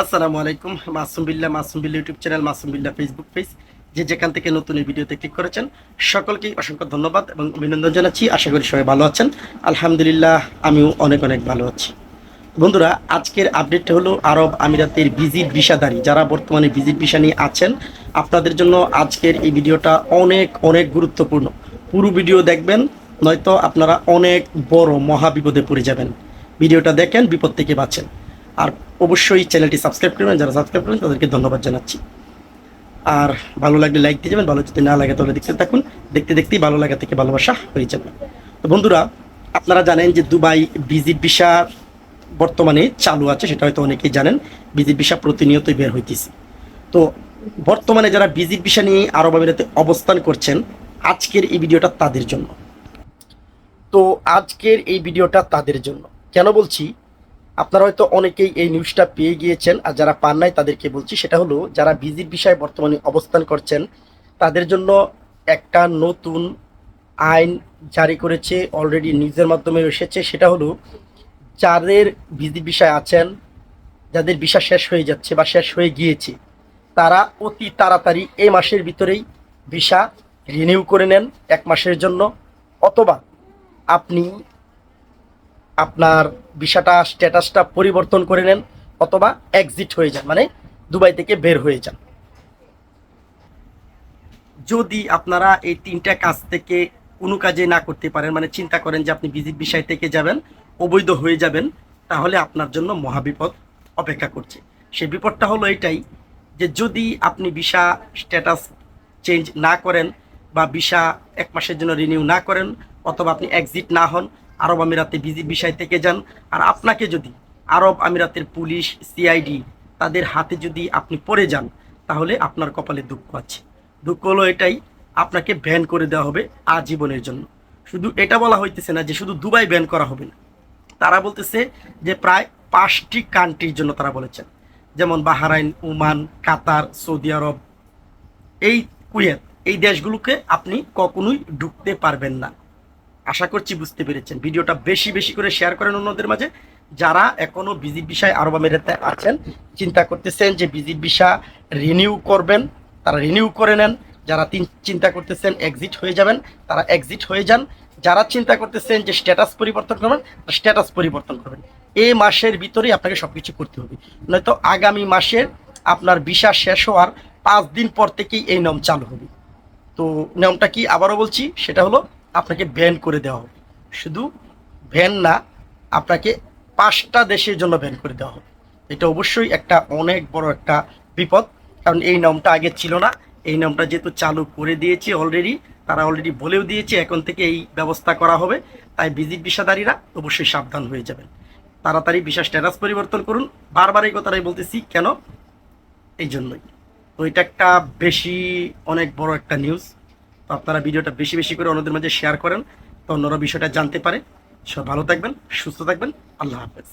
আসসালামু আলাইকুম, Masum Billa, Masum Billah YouTube channel, Masum Billah Facebook page, যে যেখান থেকে নতুন এই ভিডিওতে ক্লিক করেছেন সকলকেই অসংখ্য ধন্যবাদ এবং অভিনন্দন জানাচ্ছি। আশা করি সবাই ভালো আছেন। আলহামদুলিল্লাহ, আমিও অনেক অনেক ভালো আছি। বন্ধুরা, আজকের আপডেটটা হলো আরব আমিরাতের ভিজিট ভিসাদারী যারা বর্তমানে ভিজিট ভিসা নিয়ে আছেন, আপনাদের জন্য আজকের এই ভিডিওটা অনেক অনেক গুরুত্বপূর্ণ। পুরো ভিডিও দেখবেন, নয়তো আপনারা অনেক বড় মহা বিপদে পড়ে যাবেন। ভিডিওটা দেখেন, বিপদ থেকে বাঁচেন। আর অবশ্যই চ্যানেলটি সাবস্ক্রাইব করবেন, যারা সাবস্ক্রাইব করেন তাদেরকে ধন্যবাদ জানাচ্ছি। আর ভালো লাগলে লাইক দিয়ে যাবেন, ভালো যদি না লাগে তাহলে দেখতে থাকুন। দেখতে দেখতেই ভালো লাগা থেকে ভালোবাসা হয়ে যাবে। তো বন্ধুরা, আপনারা জানেন যে দুবাই ভিজিট ভিসা বর্তমানে চালু আছে, সেটা হয়তো অনেকেই জানেন। ভিজিট ভিসা প্রতিনিয়তই বের হইতেছে। তো বর্তমানে যারা ভিজিট ভিসা নিয়ে আরব আমিরাতে অবস্থান করছেন, আজকের এই ভিডিওটা তাদের জন্য। তো আজকের এই ভিডিওটা তাদের জন্য। কেন বলছি? আপনারা হয়তো অনেকেই এই নিউজটা পেয়ে গিয়েছেন, আর যারা পান নাই তাদেরকে বলছি, সেটা হলো যারা ভিজিট বিষয়ে বর্তমানে অবস্থান করছেন, তাদের জন্য একটা নতুন আইন জারি করেছে অলরেডি নিউজের মাধ্যমে এসেছে, সেটা হলো যাদের ভিজিট বিষয় আছেন, যাদের ভিসা শেষ হয়ে যাচ্ছে বা শেষ হয়ে গিয়েছে, তারা অতি তাড়াতাড়ি এই মাসের ভিতরেই ভিসা রিনিউ করে নেন এক মাসের জন্য, অথবা আপনি আপনার ভিসাটা স্ট্যাটাসটা পরিবর্তন করে নেন অথবা এক্সিট হয়ে যান মানে দুবাই থেকে বের হয়ে যান। যদি আপনারা এই তিনটা কাজ থেকে কোনো কাজে না করতে পারেন মানে চিন্তা করেন যে আপনি ভিজিট বিষয় থেকে যাবেন, অবৈধ হয়ে যাবেন, তাহলে আপনার জন্য মহাবিপদ অপেক্ষা করছে। সেই বিপদটা হলো এটাই যে যদি আপনি ভিসা স্ট্যাটাস চেঞ্জ না করেন বা ভিসা এক মাসের জন্য রিনিউ না করেন অথবা আপনি এক্সিট না হন আরব আমিরাতে বিষয় থেকে যান। আর আপনাকে যদি আরব আমিরাতের পুলিশ সিআইডি তাদের হাতে যদি আপনি পড়ে যান, তাহলে আপনার কপালে দুঃখ আছে। দুঃখ হলো এটাই, আপনাকে ব্যান করে দেওয়া হবে আজীবনের জন্য। শুধু এটা বলা হইতেছে না যে শুধু দুবাই ব্যান করা হবে না। তারা বলতেছে যে প্রায় পাঁচটি কান্ট্রির জন্য তারা বলেছেন। যেমন Bahrain, Oman, Qatar, Saudi Arab. এই কুয়েত, এই দেশগুলোকে আপনি কখনোই ঢুকতে পারবেন না। আশা করছি বুঝতে পেরেছেন। ভিডিওটা বেশি বেশি করে শেয়ার করেন অন্যদের মাঝে। যারা এখনও ভিজিট বিষয় আরব আমিরাতে আছেন, চিন্তা করতেছেন যে ভিজিট ভিসা রিনিউ করবেন, তারা রিনিউ করে নেন। যারা তিন, চিন্তা করতেছেন এক্সিট হয়ে যাবেন, তারা এক্সিট হয়ে যান। যারা চিন্তা করতেছেন যে স্ট্যাটাস পরিবর্তন করবেন স্ট্যাটাস পরিবর্তন করবেন। এই মাসের ভিতরেই আপনাকে সব কিছু করতে হবে। নয়তো আগামী মাসের আপনার ভিসা শেষ হওয়ার পাঁচ দিন পর থেকেই এই নিয়ম চালু হবে। তো নিয়মটা কি আবারও বলছি, সেটা হলো আপনাকে ব্যান করে দেওয়া হবে। শুধু ব্যান না, আপনাকে পাঁচটা দেশের জন্য ব্যান করে দেওয়া হবে। এটা অবশ্যই একটা অনেক বড় একটা বিপদ, কারণ এই নিয়মটা আগে ছিল না। এই নিয়মটা যেহেতু চালু করে দিয়েছে অলরেডি তারা অলরেডি বলেও দিয়েছে, এখন থেকে এই ব্যবস্থা করা হবে। তাই ভিজিট ভিসাদারীরা অবশ্যই সাবধান হয়ে যাবেন। তাড়াতাড়ি ভিসা স্ট্যাটাস পরিবর্তন করুন। বারবার এই কথাটাই বলতেছি, কেন? এই জন্যই। তো এটা একটা বেশি অনেক বড় একটা নিউজ তো আপনারা ভিডিওটা বেশি বেশি করে অন্যদের মাঝে শেয়ার করেন, তো অন্যরা বিষয়টা জানতে পারে। সব ভালো থাকবেন, সুস্থ থাকবেন, আল্লাহ হাফেজ।